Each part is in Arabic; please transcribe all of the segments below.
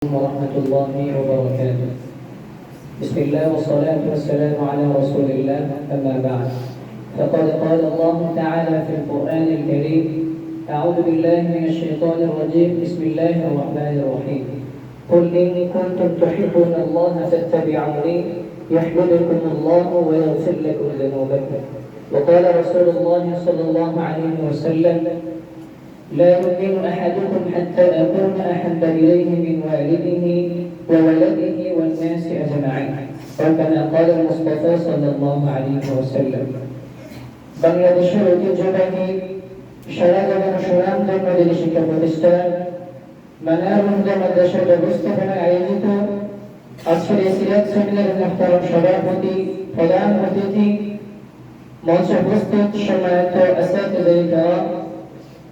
ورحمة الله وبركاته. بسم الله والصلاة والسلام على رسول الله أما بعد. فقد قال الله تعالى في القرآن الكريم أعوذ بالله من الشيطان الرجيم. بسم الله الرحمن الرحيم. قل إن كنتم تحبون الله فاتبعوني يحببكم الله ويغفر لكم ذنوبكم. وقال رسول الله صلى الله عليه وسلم لا يؤمن أحدكم حتى أكون أحب إليه من والده وولده والناس أجمعين أو كما قال المصطفى صلى الله عليه وسلم বাংলাদেশের ঐতিহ্যবাহী সারা জাগানো সুনামধন্য দিনী শিক্ষা প্রতিষ্ঠান মানারুন্দ মাদ্রাসা ব্যবস্থাপনায় আয়োজিত আজকের এই সিরাজ সেমিনারের মোহতারম সভাপতি প্রধান অতিথি মঞ্চে উপস্থিত সম্মানিত আসাদ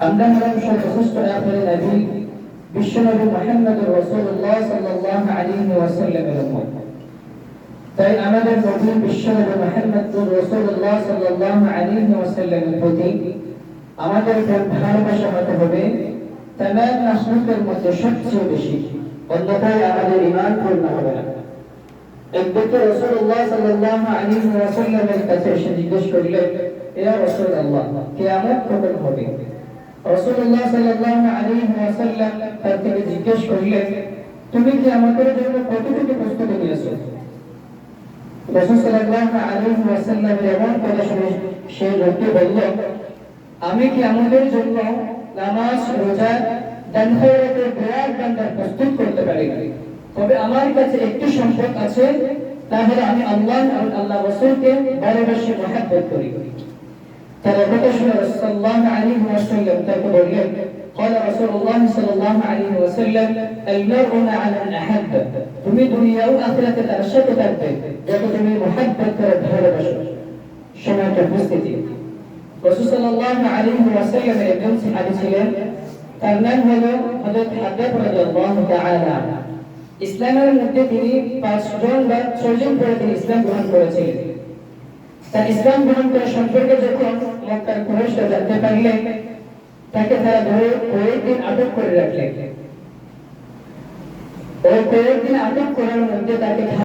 আমরা হলাম সর্বশ্রেষ্ঠ আখের নবী বিশ্বনবী মুহাম্মদ রাসূলুল্লাহ সাল্লাল্লাহু আলাইহি ওয়াসাল্লামের উম্মত তাই আমাদের নবী বিশ্বনবী মুহাম্মদ রাসূলুল্লাহ সাল্লাল্লাহু আলাইহি ওয়াসাল্লামের প্রতি আমাদের ভালোবাসা হতে হবে তামাম মাখলুকের মধ্যে সবচেয়ে বেশি অন্যথায় আমাদের ঈমান পূর্ণ হবে না এক ব্যক্তি রাসূলুল্লাহ সাল্লাল্লাহু আলাইহি ওয়াসাল্লামের কাছে এসে জিজ্ঞেস করলেন ইয়া রাসূলুল্লাহ কিয়ামত কখন হবে রাসূলুল্লাহ সাল্লাল্লাহু আলাইহি ওয়াসাল্লাম তার জিজ্ঞেস করলেন, তুমি কি আমাদের জন্য কতটুকু প্রস্তুতি নিয়েছো? রাসূল সাল্লাল্লাহু আলাইহি ওয়াসাল্লাম এমন কথা শুনে সে লোকটি বলল, আমি কি আমাদের জন্য নামাজ, রোজা দান বিরাট বান্দার প্রস্তুত করতে পারি তবে আমার কাছে একটি সম্পদ আছে তাহলে আমি আল্লাহ এবং আল্লাহ রাসূলকে ভালোবাসি, মহব্বত করি। তারা কথা শুনে রাসূলুল্লাহ আলাইহি ওয়াসাল্লাম তাকে বললেন قال رسول الله صلى الله عليه وسلم المرء مع من أحب তুমি দুনিয়া ও আখিরাতে তার সাথে থাকবে যত তুমি মহব্বত করে ভালোবাসো সময়টা উপস্থিতি রাসূল সাল্লাল্লাহু আলাইহি ওয়াসাল্লাম একজন সাহাবী ছিলেন তার নাম হলো হযরত হাদ্দাদ রাদিয়াল্লাহু তাআলা ইসলামের মধ্যে তিনি পাঁচজন বা ছয়জন পরে তিনি ইসলাম গ্রহণ করেছিলেন তার ইসলাম গ্রহণ করা সম্পর্কে যখন মক্কার কুরাইশরা জানতে পারলেন তাকে তারা ধরে কয়েকদিন আটক করে রাখলেন। ওই কয়েকদিন আটক করার মধ্যে তাকে